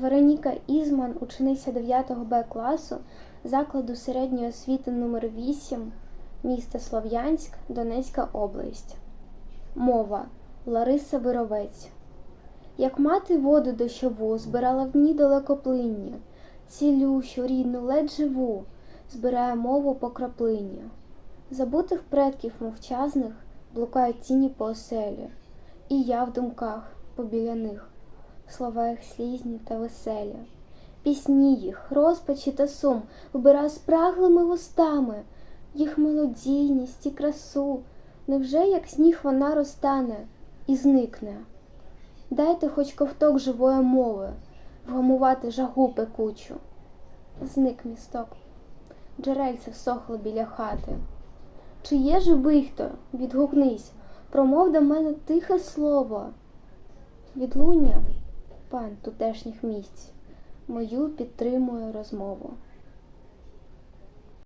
Вероніка Ізман, учениця 9 Б класу закладу середньої освіти номер 8 міста Слов'янськ, Донецька область. Мова Лариса Вировець. Як мати воду дощову збирала в дні далекоплинні, цілющу, рідну, ледь живу, збирає мову по краплині. Забутих предків мовчазних блукають тіні по оселі, і я в думках побіля них, слова їх слізні та веселі. Пісні їх, розпачі та сум вбираю спраглими вустами, їх мелодійність і красу. Невже як сніг вона розтане і зникне? Дайте хоч ковток живої мови, вгамувати жагу пекучу. Зник місток, джерельце всохло біля хати. Чи є живий хто? Відгукнись, промов до мене тихе слово. Відлуння, пан тутешніх місць, мою підтримує розмову.